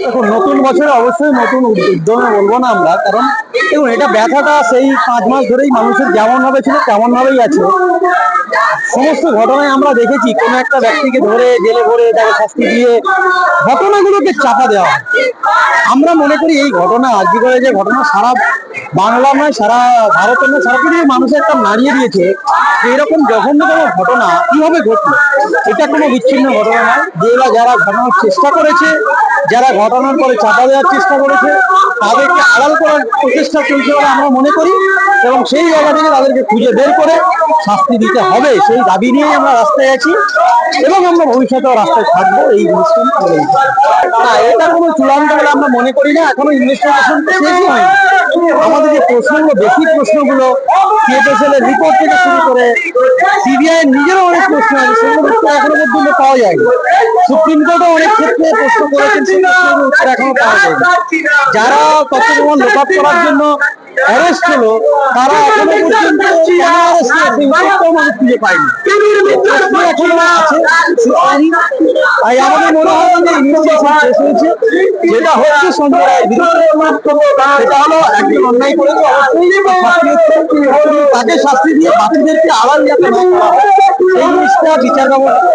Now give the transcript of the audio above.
দেখুন, নতুন বছরে অবশ্যই নতুন উদ্যমে বলব না আমরা, কারণ দেখুন, এটা ব্যথাটা সেই পাঁচ মাস ধরেই মানুষের যেমন ভাবে ছিল তেমন ভাবেই আছে। সমস্ত ঘটনায় আমরা দেখেছি, কোনো একটা ব্যক্তিকে ধরে জেলে ভরে তাকে শাস্তি দিয়ে ঘটনাগুলোকে চাপা দেওয়া। আমরা মনে করি এই ঘটনা আজকে করে যে ঘটনা সারা বাংলা নয়, সারা ভারতের নয়, সারা পৃথিবীর মানুষের একটা নাড়িয়ে দিয়েছে যে এরকম জঘন্যতম ঘটনা কীভাবে ঘটলো। এটা কোনো বিচ্ছিন্ন ঘটনা নয়। যেগুলা যারা ঘটানোর চেষ্টা করেছে যারা ঘটনার পরে চাপা দেওয়ার চেষ্টা করেছে, তাদেরকে আড়াল করার প্রচেষ্টা চলছে বলে আমরা মনে করি এবং সেই জায়গা থেকে তাদেরকে খুঁজে বের করে শাস্তি দিতে হবে, সেই দাবি নিয়েই আমরা রাস্তায় আছি এবং আমরা ভবিষ্যতেও রাস্তায় থাকব, এই দিচ্ছি। না, এটা কোনো চূড়ান্ত বলে আমরা মনে করি না, এখনও ইনভেস্টিগেশন শেষই হয়নি প্রশ্নগুলো বেসিক প্রশ্নগুলো রিপোর্ট থেকে শুরু করে সিবিআই নিজেরও অনেক প্রশ্ন আছে, সেগুলো উত্তর এখনও পর্যন্ত পাওয়া যায়নি সুপ্রিম কোর্টও অনেক ক্ষেত্রে প্রশ্ন করেছেন, সেই প্রশ্নের উত্তর এখনও পাওয়া যায়নি যারা তথ্য প্রমাণ লোপাট করার জন্য অ্যারেস্ট হলো, তারা এখনও পর্যন্ত পায়নি এখনও আছে। তাই আমাদের মনে হয় যে ইনভেস্টিগেশন শেষ হয়েছে। যেটা হচ্ছে রায়ের বিরুদ্ধে। সেটা হলো একজন অন্যায় তাকে শাস্তি দিয়ে বাকিদেরকে আবার যাতে বিচার ব্যবস্থা